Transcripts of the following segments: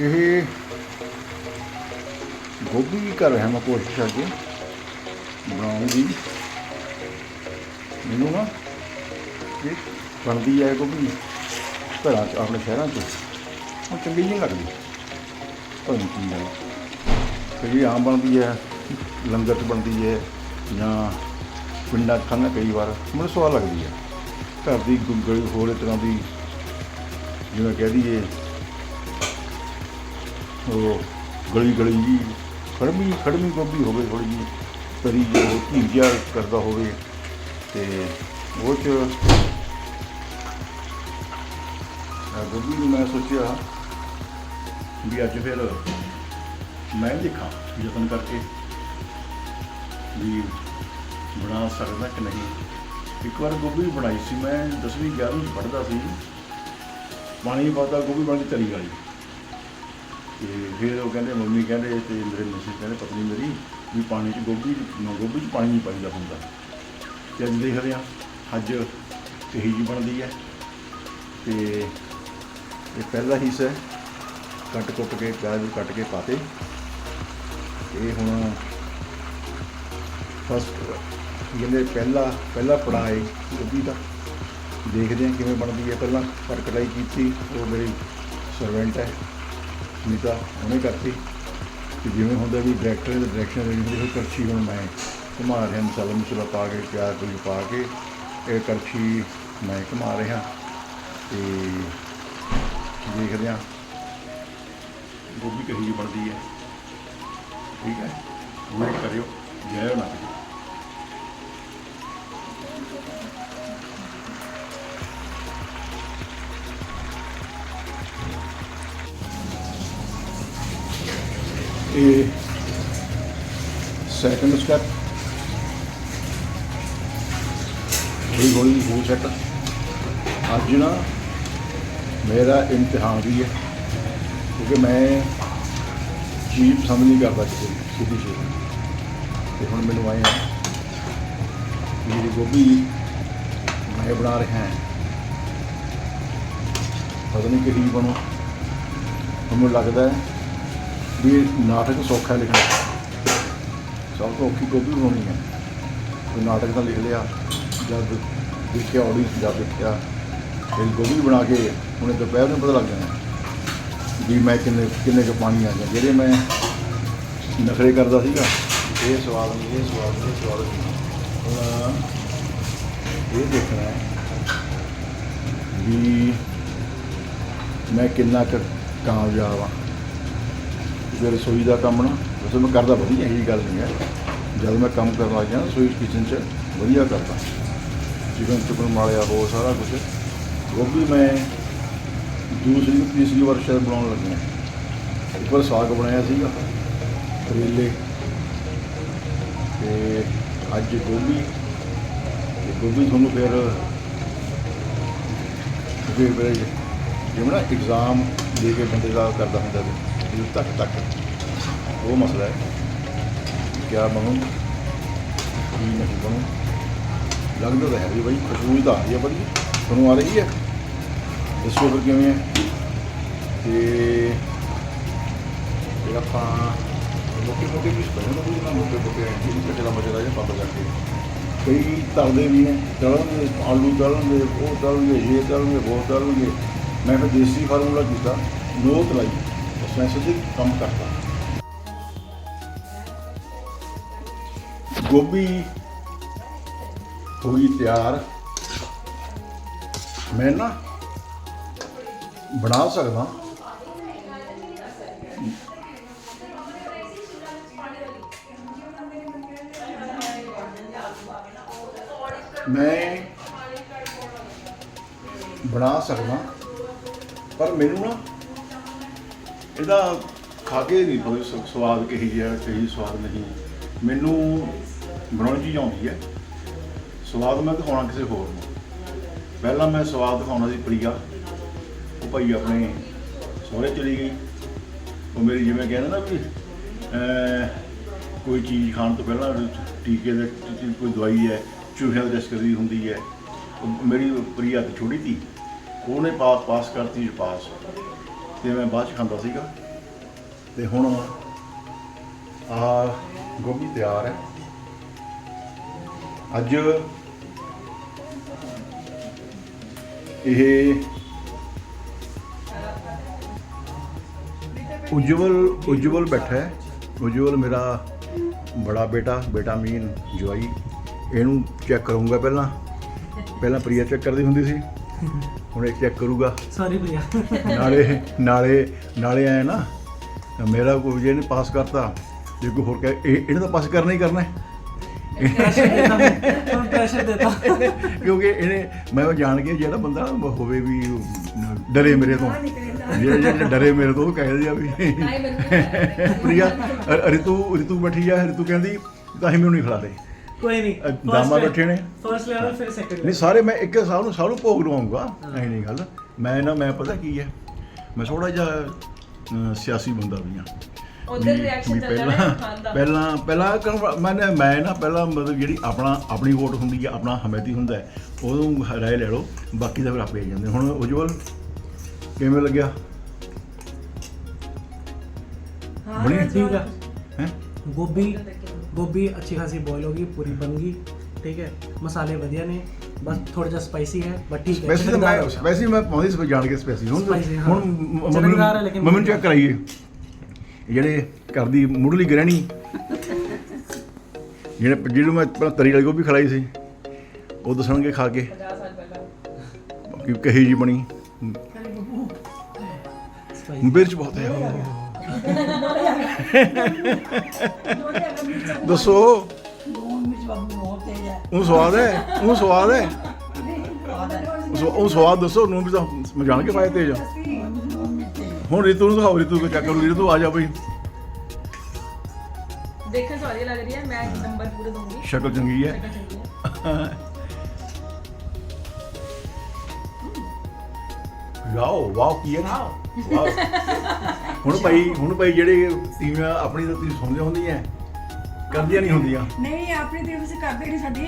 ਇਹ ਗੋਭੀ ਵੀ ਕਰ ਰਿਹਾ ਮੈਂ ਕੋਸ਼ਿਸ਼ ਕਰਕੇ। ਬਣਾਉਣ ਦੀ ਮੈਨੂੰ ਨਾ ਇਹ ਬਣਦੀ ਹੈ ਗੋਭੀ ਘਰਾਂ 'ਚ, ਆਪਣੇ ਸ਼ਹਿਰਾਂ 'ਚ। ਉਹ ਚੰਗੀ ਨਹੀਂ ਲੱਗਦੀ। ਪਤਾ ਕੀ ਹੈ। ਕਈ ਆਮ ਬਣਦੀ ਹੈ, ਲੰਗਰ 'ਚ ਬਣਦੀ ਹੈ ਜਾਂ ਪਿੰਡਾਂ 'ਚ ਖਾਣਾ ਕਈ ਵਾਰ। ਮੈਨੂੰ ਸਵਾਦ ਲੱਗਦੀ ਹੈ। ਘਰ ਦੀ ਗੁ- ਹੋਰ ਇਸ ਤਰ੍ਹਾਂ ਦੀ, ਜਿਵੇਂ ਕਹਿ ਦਈਏ ਉਹ ਗਲੀ ਗਲੀ ਜੀ, ਖੜਮੀ ਖੜਮੀ ਗੋਭੀ ਹੋਵੇ ਥੋੜੀ ਜੀ ਤਰੀ ਜੋ ਧੀਜਾ ਕਰਦਾ ਹੋਵੇ ਤੇ ਉਹ ਚ ਗੋਭੀ ਨੂੰ ਮੈਂ ਸੋਚਿਆ ਵੀ ਅੱਜ ਫਿਰ ਮੈਂ ਦੇਖਾਂ ਯਤਨ ਕਰਕੇ ਵੀ ਬਣਾ ਸਕਦਾ ਕਿ ਨਹੀਂ। ਇੱਕ ਵਾਰ ਗੋਭੀ ਬਣਾਈ ਸੀ ਮੈਂ 10ਵੀਂ 11ਵੀਂ ਚ ਪੜ੍ਹਦਾ ਸੀ ਪਾਣੀ ਪਾਤਾ ਗੋਭੀ ਬਣ ਗਈ ਤਰੀ ਵਾਲੀ। ਤੇ ਫਿਰ ਉਹ ਕਹਿੰਦੇ, ਮੰਮੀ ਕਹਿੰਦੇ ਤੇ ਮੇਰੇ ਮਿਸਿਸ ਕਹਿੰਦੇ, ਪਤਨੀ ਮੇਰੀ, ਵੀ ਪਾਣੀ 'ਚ ਗੋਭੀ ਨਾ ਗੋਭੀ 'ਚ ਪਾਣੀ ਨਹੀਂ ਪਾਈਦਾ ਹੁੰਦਾ। ਤੇ ਅੱਜ ਦੇਖਦੇ ਹਾਂ, ਅੱਜ ਇਹੀ ਜੀ ਬਣਦੀ ਹੈ। ਤੇ ਇਹ ਪਹਿਲਾ ਹਿੱਸਾ ਹੈ, ਕੱਟ ਕੁੱਟ ਕੇ, ਪਿਆਜ਼ ਵੀ ਕੱਟ ਕੇ ਪਾਤੇ। ਇਹ ਹੁਣ ਫਸਟ ਜਿਹਨੇ ਪਹਿਲਾ ਪਹਿਲਾ ਪੜਾਅ ਗੋਭੀ ਦਾ, ਦੇਖਦੇ ਹਾਂ ਕਿਵੇਂ ਬਣਦੀ ਹੈ। ਪਹਿਲਾਂ ਪਰ ਕਟਾਈ ਕੀਤੀ, ਉਹ ਮੇਰੀ ਸਰਵੈਂਟ ਹੈ। ਸੁਨੀਤਾ ਉਹਨੇ ਕਰਤੀ ਤੇ ਜਿਵੇਂ ਹੁੰਦਾ ਵੀ ਡਾਇਰੈਕਟਰ ਦੇ ਡਾਇਰੈਕਸ਼ਨ ਦੇਣੀ ਹੁੰਦੀ, ਫਿਰ ਕਰਛੀ ਹੁਣ ਮੈਂ ਘੁਮਾ ਰਿਹਾ, ਮਸਾਲਾ ਮਸੂਲਾ ਪਾ ਕੇ, ਪਿਆਜ਼ ਪੂਰੀ ਪਾ ਕੇ, ਇਹ ਕਰਛੀ ਮੈਂ ਘੁਮਾ ਰਿਹਾ ਤੇ ਦੇਖਦੇ ਹਾਂ। ਗੋਭੀ ਕਹੀ ਬਣਦੀ ਹੈ। ਠੀਕ ਹੈ? ਵੇਟ ਕਰਿਓ। ਜੈ ਨਾ ਇਹ ਸੈਕੰਡ ਸਟੈਪ ਹੌਲੀ ਹੌਲੀ ਹੋ ਸੈਟ ਅੱਜ ਨਾ ਮੇਰਾ ਇਮਤਿਹਾਨ ਵੀ ਹੈ ਕਿਉਂਕਿ ਮੈਂ ਚੀਜ਼ ਸਮਝ ਨਹੀਂ ਕਰਦਾ ਕਿਸੇ ਦੀ, ਸਿੱਧੀ ਚੀਜ਼। ਤੇ ਹੁਣ ਮੈਨੂੰ ਆਏ ਆ ਕਿ ਗੋਭੀ ਮੈਂ ਬਣਾ ਰਿਹਾ ਹਾਂ। ਪਤਾ ਨਹੀਂ ਕਿਹੜੀ ਬਣੂ। ਮੈਨੂੰ ਲੱਗਦਾ ਹੈ ਵੀ ਨਾਟਕ ਸੌਖਾ ਲਿਖਣਾ। ਸਭ ਤੋਂ ਔਖੀ ਗੋਭੀ ਬਣਾਉਣੀ ਹੈ। ਤੇ ਨਾਟਕ ਤਾਂ ਲਿਖ ਲਿਆ ਜਦ ਦੇਖਿਆ ਆਡੀਅנס ਜਦ ਦੇਖਿਆ, ਫਿਰ ਗੋਭੀ ਬਣਾ ਕੇ ਉਹਨੇ ਦੁਪਹਿਰ ਨੂੰ ਪਤਾ ਲੱਗ ਜਾਣਾ ਵੀ ਮੈਂ ਕਿੰਨੇ ਕਿੰਨੇ ਕੁ ਪਾਣੀ ਆ ਗਿਆ। ਜਿਹੜੇ ਮੈਂ ਨਖਰੇ ਕਰਦਾ ਸੀਗਾ, ਇਹ ਸਵਾਲ ਨਹੀਂ, ਇਹ ਸਵਾਲ ਨਹੀਂ, ਇਹ ਸਵਾਲ ਨਹੀਂ। ਇਹ ਦੇਖਣਾ ਵੀ ਮੈਂ ਕਿੰਨਾ ਕੁ ਕਾਮਯਾਬ ਆ ਜੇ ਰਸੋਈ ਦਾ ਕੰਮ ਨਾ, ਵੈਸੇ ਮੈਂ ਕਰਦਾ ਵਧੀਆ, ਇਹੀ ਗੱਲ ਨਹੀਂ ਹੈ। ਜਦ ਮੈਂ ਕੰਮ ਕਰਨ ਲੱਗ ਗਿਆ ਰਸੋਈ ਕਿਚਨ 'ਚ, ਵਧੀਆ ਕਰਦਾ। ਚਿਕਨ ਚੁਕਨ ਮਾਲਿਆ ਹੋ ਸਾਰਾ ਕੁਝ ਗੋਭੀ ਮੈਂ ਦੂਸਰੀ ਤੀਸਰੀ ਵਾਰ ਸ਼ਾਇਦ ਬਣਾਉਣ ਲੱਗਿਆ। ਇੱਕ ਵਾਰ ਸਾਗ ਬਣਾਇਆ ਸੀਗਾ, ਕਰੇਲੇ। ਤੇ ਅੱਜ ਗੋਭੀ। ਤੇ ਗੋਭੀ ਤੁਹਾਨੂੰ ਫਿਰ ਫਿਰ ਫਿਰ ਜਿਵੇਂ ਨਾ ਐਗਜ਼ਾਮ ਦੇ ਕੇ ਬੰਦੇ ਦਾ ਕਰਦਾ ਹੁੰਦਾ ਸੀ। ਇਹ ਤੱਕ ਤੱਕ। ਉਹ ਮਸਲਾ ਹੈ ਕਿਆ ਬਣੂ, ਕੀ ਨਹੀਂ ਬਣੂ। ਲੱਗਦਾ ਤਾਂ ਹੈ ਵੀ ਬਾਈ ਖੁਸ਼ਬੂ ਤਾਂ ਆ ਰਹੀ ਹੈ ਬੜੀ ਤੁਹਾਨੂੰ ਆ ਰਹੀ ਹੈ। ਦੱਸੋ ਫਿਰ ਕਿਵੇਂ ਹੈ। ਤੇ ਇਹ ਆਪਾਂ ਮੋਟੇ ਮੋਟੇ ਪੀਸ ਬਣੇ ਨਾ ਕੋਈ ਨਾ ਮੋਟੇ ਮੋਟੇ ਐਂਟੀ ਕਚਰਾ ਮਚਰਾ ਜਿਹਾ ਬੰਦ ਕਰਕੇ ਕਈ ਤਲਦੇ ਵੀ ਨੇ ਤਲਣਗੇ, ਆਲੂ ਤਲਣਗੇ, ਉਹ ਤਲਣਗੇ, ਇਹ ਤਲਣਗੇ, ਉਹ ਤਲਣਗੇ। ਮੈਂ ਫਿਰ ਦੇਸੀ ਫਾਰਮੂਲਾ ਕੀਤਾ ਨੋ ਤਲਾਈ ਬਸ ਮੈਂ ਸਿੱਧੇ ਕੰਮ ਕਰਦਾ। ਗੋਭੀ ਹੋਈ ਤਿਆਰ। ਮੈਂ ਨਾ ਬਣਾ ਸਕਦਾ। ਮੈਂ ਬਣਾ ਸਕਦਾ, ਪਰ ਮੈਨੂੰ ਨਾ ਇਹਦਾ ਖਾ ਕੇ ਨਹੀਂ ਕੋਈ ਸ- ਸਵਾਦ ਕਹੀ ਜਿਹਾ ਕਹੀ ਸਵਾਦ ਨਹੀਂ। ਮੈਨੂੰ ਬਣਾਉਣੀ ਚੀਜ਼ ਆਉਂਦੀ ਹੈ। ਸਵਾਦ ਮੈਂ ਦਿਖਾਉਣਾ ਕਿਸੇ ਹੋਰ ਨੂੰ। ਪਹਿਲਾਂ ਮੈਂ ਸਵਾਦ ਦਿਖਾਉਣਾ ਸੀ ਪ੍ਰਿਆ। ਉਹ ਭਾਈ ਆਪਣੇ ਸਹੁਰੇ ਚਲੀ ਗਈ। ਉਹ ਮੇਰੀ ਜਿਵੇਂ ਕਹਿੰਦੇ ਨਾ ਵੀ ਅਹ, ਕੋਈ ਚੀਜ਼ ਖਾਣ ਤੋਂ ਪਹਿਲਾਂ ਟੀਕੇ ਦੇ ਟੀ- ਕੋਈ ਦਵਾਈ ਹੈ ਚੂਹਿਆਂ ਦਾ ਟੈਸਟ ਹੁੰਦੀ ਹੈ। ਉਹ ਮੇਰੀ ਪ੍ਰਿਆ ਤੇ ਛੋਟੀ ਤੀ ਉਹਨੇ ਪਾਸ ਪਾਸ ਕਰਤੀ ਪਾਸ। ਤੇ ਮੈਂ ਬਾਅਦ ਚ ਖਾਂਦਾ ਸੀਗਾ। ਤੇ ਹੁਣ ਆ ਗੋਭੀ ਤਿਆਰ ਹੈ। ਅੱਜ ਇਹ ਉਜਵਲ ਉਜਵਲ ਬੈਠਾ ਹੈ। ਉਜਵਲ ਮੇਰਾ ਬੜਾ ਬੇਟਾ ਬੇਟਾ ਮੀਨ ਜਵਾਈ। ਇਹਨੂੰ ਚੈੱਕ ਕਰੂੰਗਾ ਪਹਿਲਾਂ। ਪਹਿਲਾਂ ਪ੍ਰੀਆ ਚੈੱਕ ਕਰਦੀ ਹੁੰਦੀ ਸੀ। ਹੁਣ ਇਹ ਚੈੱਕ ਕਰੂਗਾ? ਸੌਰੀ ਭਈਆ। ਨਾਲੇ ਨਾਲੇ ਨਾਲੇ ਆਏ ਨਾ ਮੇਰਾ ਕੋਈ ਜੇ ਨੇ ਪਾਸ ਕਰਤਾ ਜੇ ਕੋਈ ਹੋਰ ਕਹੇ ਇਹ ਇਹਨੇ ਤਾਂ ਪਾਸ ਕਰਨਾ ਹੀ ਕਰਨਾ ਹੈ। ਪ੍ਰੈਸ਼ਰ ਦੇਤਾ ਮੈਂ ਪ੍ਰੈਸ਼ਰ ਦੇਤਾ ਕਿਉਂਕਿ ਇਹਨੇ ਮੈਂ ਜਾਣ ਕੇ ਜਿਹੜਾ ਬੰਦਾ ਹੋਵੇ ਵੀ ਡਰੇ ਮੇਰੇ ਤੋਂ। ਜਿਹੜਾ ਜਿਹੜਾ ਡਰੇ ਮੇਰੇ ਤੋਂ ਉਹ ਕਹਿ ਦਿਆ ਵੀ। ਪ੍ਰਿਆ ਰਿਤੂ ਰਿਤੂ ਬੈਠੀ ਆ ਰਿਤੂ ਕਹਿੰਦੀ ਤਾਂ ਹੀ ਮੈਨੂੰ ਨਹੀਂ ਖਿਲਾਦੇ ਕੋਈ ਨਹੀਂ ਦਾਮਾ ਬੈਠੇ ਨੇ? ਫਰਸਟ ਲੈਵਲ ਫਿਰ ਸੈਕੰਡ ਨਹੀਂ ਸਾਰੇ ਮੈਂ ਇੱਕ ਸਾਹ ਨੂੰ ਸਾਹ ਨੂੰ ਭੋਗ ਲਵਾਉਂਗਾ। ਐ ਨਹੀਂ ਗੱਲ। ਮੈਂ ਨਾ ਮੈਂ ਪਤਾ ਕੀ ਹੈ ਮੈਂ ਥੋੜਾ ਜਿਹਾ ਸਿਆਸੀ ਬੰਦਾ ਵੀ ਹਾਂ। ਉਧਰ ਰਿਐਕਸ਼ਨ ਚੱਲ ਰਿਹਾ ਪਹਿਲਾਂ ਪਹਿਲਾਂ ਮੈਂ ਮੈਂ ਨਾ ਪਹਿਲਾਂ ਮਤਲਬ ਜਿਹੜੀ ਆਪਣਾ ਆਪਣੀ ਵੋਟ ਹੁੰਦੀ ਹੈ ਆਪਣਾ ਹਮਾਇਤੀ ਹੁੰਦਾ ਹੈ ਉਹਨੂੰ ਰਾਏ ਲੈ ਲਓ ਬਾਕੀ ਦਾ ਫਿਰ ਆਪੇ ਆ ਜਾਂਦੇ। ਹੁਣ ਉਜਵਲ ਕਿਵੇਂ ਲੱਗਿਆ? ਹਾਂ ਬਣੀ? ਠੀਕ ਆ ਹੈ? ਗੋਭੀ। ਗੋਭੀ ਅੱਛੀ ਖਾਸੀ ਬੋਇਲ ਹੋ ਗਈ ਪੂਰੀ ਬਣ ਗਈ ਠੀਕ ਹੈ। ਮਸਾਲੇ ਵਧੀਆ ਨੇ ਬਸ ਥੋੜਾ ਜਿਹਾ ਸਪਾਈਸੀ ਹੈ ਬਟ ਠੀਕ ਹੈ ਵੈਸੇ ਮੈਂ ਵੈਸੇ ਮੈਂ ਪਹੁੰਚੀ ਸਪਾਈਸ ਜਾਣ ਕੇ ਸਪਾਈਸੀ ਹੁਣ ਹੁਣ ਚਟਕਦਾਰ ਹੈ ਲੇਕਿਨ- ਚੈੱਕ ਕਰਾਈਏ। ਜਿਹੜੇ ਕਰਦੀ ਮੁੱਢਲੀ ਗ੍ਰਹਿਣੀ। ਜਿਹੜੇ ਜਿਹਨੂੰ ਮੈਂ ਪਹਿਲਾਂ ਤਰੀ ਵਾਲੀ ਗੋਭੀ ਖਲਾਈ ਸੀ ਉਹ ਦੱਸਣਗੇ ਖਾ ਕੇ। 50 ਸਾਲ ਪਹਿਲਾਂ। ਕਿ ਜੀ ਬਣੀ। ਸਪਾਈਸੀ ਮਿਰਚ ਬਹੁਤ ਹੈ। ਦੱਸੋ। ਉਹ ਸਵਾਦ ਹੈ ਉਹ ਸਵਾਦ ਹੈ। ਉਹ ਸਵਾ- ਉਹ ਸਵਾਦ ਦੱਸੋ ਨੂੰ ਵੀ ਤਾਂ ਮੈਂ ਜਾਣ ਕੇ ਪਾਇਆ ਤੇਜ। ਹੁਣ ਰਿਤੂ ਨੂੰ ਦਿਖਾਓ ਰਿਤੂ ਕੋ ਚੱਕ ਲਓ ਰਿਤੂ ਆ ਜਾ ਬਈ। ਦੇਖਣ ਸੌਰੀ ਲੱਗ ਰਹੀ ਹੈ ਮੈਂ ਨੰਬਰ ਪੂਰੇ ਦੂੰਗੀ ਸ਼ਕਲ ਚੰਗੀ ਹੈ। ਵਾਓ ਵਾਓ ਕੀ ਹੈ ਨਾ? ਵਾਓ। ਹੁਣ ਭਾਈ ਹੁਣ ਭਾਈ ਜਿਹੜੇ ਟੀਮਾਂ ਆਪਣੀ ਤਾਂ ਤੁਸੀਂ ਸੁਣਦੇ ਹੁੰਦੀਆਂ ਕਰਦੀਆਂ ਨਹੀਂ ਹੁੰਦੀਆਂ। ਨਹੀਂ ਆਪਣੀ ਤੇ ਤੁਸੀਂ ਕਰਦੇ ਨਹੀਂ ਸਾਡੀ।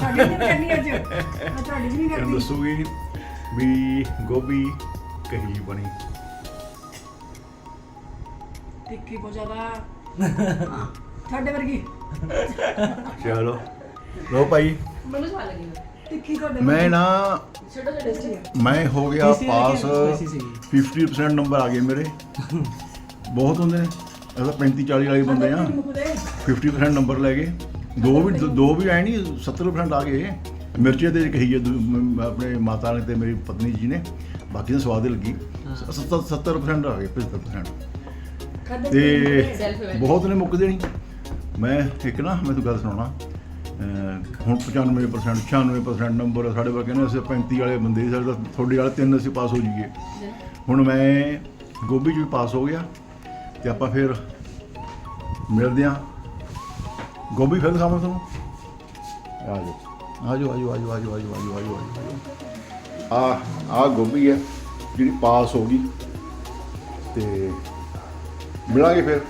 ਸਾਡੀ ਨਹੀਂ ਕਰਨੀ ਅੱਜ। ਮੈਂ ਤੁਹਾਡੀ ਵੀ ਨਹੀਂ ਕਰਨੀ ਦੱਸੂਗੀ ਵੀ ਗੋਭੀ ਕਹੀ ਜੀ ਬਣੀ। ਤਿੱਖੀ ਬਹੁਤ ਜ਼ਿਆਦਾ। ਤੁਹਾਡੇ ਵਰਗੀ। ਚਲੋ। ਲੋ ਭਾਈ। ਮੈਨੂੰ ਸਵਾਲ ਲੱਗੀ। ਤਿੱਖੀ ਤੁਹਾਡੇ ਮੈਂ ਨਾ ਛੋਟਾ ਛੋਟਾ ਟੇਸਟੀ ਹੈ ਮੈਂ ਹੋ ਗਿਆ ਪਾਸ ਕਿ spicy ਸੀਗੀ? 50% ਨੰਬਰ ਆ ਗਏ ਮੇਰੇ। ਬਹੁਤ ਹੁੰਦੇ ਨੇ। ਤਾਂ 35 40 ਵਾਲੇ ਬੰਦੇ ਆ 50% ਨੰਬਰ ਲੈ ਗਏ। ਦੋ ਵੀ ਦੋ ਵੀ ਆਏ ਨਹੀਂ 70% ਆ ਗਏ। ਮਿਰਚੇ ਤੇ ਕਹੀ ਹੈ ਦੂ- ਮ- ਆਪਣੇ ਮਾਤਾ ਨੇ ਤੇ ਮੇਰੀ ਪਤਨੀ ਜੀ ਨੇ। ਬਾਕੀ ਤਾਂ ਸਵਾਦ ਹੀ ਲੱਗੀ। 70 70% ਆ ਗਏ 75% ਖਾਦੇ ਤੇ. ਬਹੁਤ ਨੇ ਮੁੱਕਦੇ ਨਹੀਂ ਮੈਂ ਇੱਕ ਨਾ ਮੈਂ ਤੂੰ ਗੱਲ ਸੁਣਾਉਣਾ। ਹੁਣ 95% 96% ਨੰਬਰ ਸਾਡੇ ਕੋਲ ਕਹਿੰਦੇ ਅਸੀਂ 35 ਵਾਲੇ ਬੰਦੇ ਸੀ, ਸਾਡੇ ਤਾਂ ਤੁਹਾਡੇ ਵਾਲੇ ਤਿੰਨ ਅਸੀਂ ਪਾਸ ਹੋ ਜਾਈਏ। ਹੁਣ ਮੈਂ ਗੋਭੀ 'ਚ ਵੀ ਪਾਸ ਹੋ ਗਿਆ ਤੇ ਆਪਾਂ ਫਿਰ ਮਿਲਦੇ ਹਾਂ। ਗੋਭੀ ਫਿਰ ਦਿਖਾਵਾਂ ਤੁਹਾਨੂੰ? ਆ ਜਾਓ ਆ ਜਾਓ ਆ ਜਾਓ ਆ ਜਾਓ ਆ ਜਾਓ ਆ ਜਾਓ ਆ ਜਾਓ ਆ ਜਾਓ ਆ ਆ ਗੋਭੀ ਹੈ ਜਿਹੜੀ ਪਾਸ ਹੋ ਗਈ। ਤੇ ਮਿਲਾਂਗੇ ਫਿਰ।